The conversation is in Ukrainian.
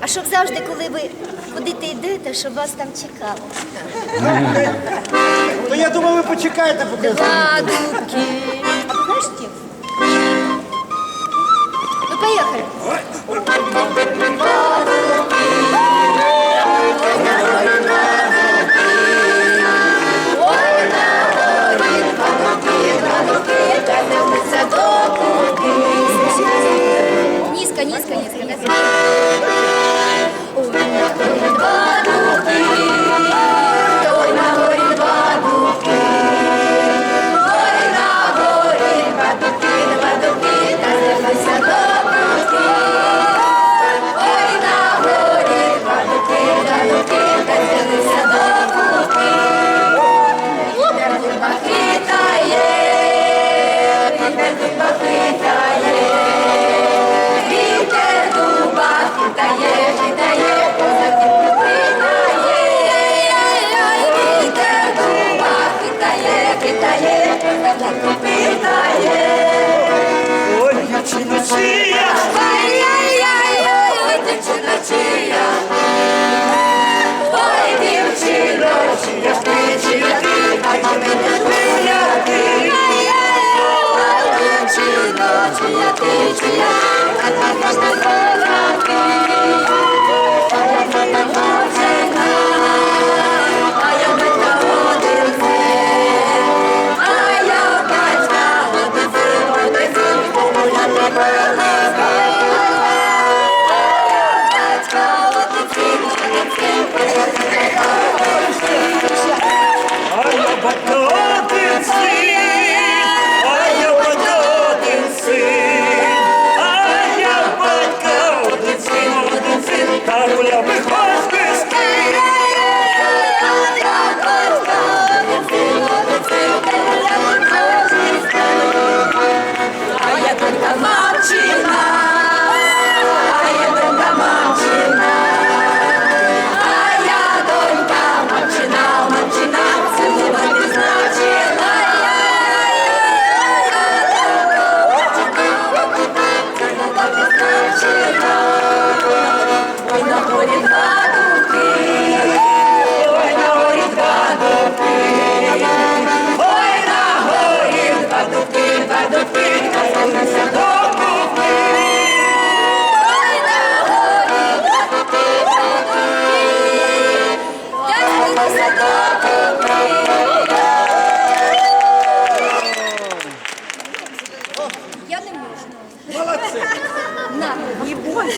А щоб завжди, коли ви куди-то йдете, щоб вас там чекали. То я думав, ви почекаєте, поки я Два дубки. А знаєш? Ну, поехали. Низко, низко, низко, низко. Хитає, козаків хитає. Ой, дівчина чия, Ай-яй-яй-яй, ой, дівчина чия. Ой, дівчино, чия ти, чия ти, чи мене чия ти. Ой, дівчино, чия ти, чия ти, а ти погуляти полюбив. а високо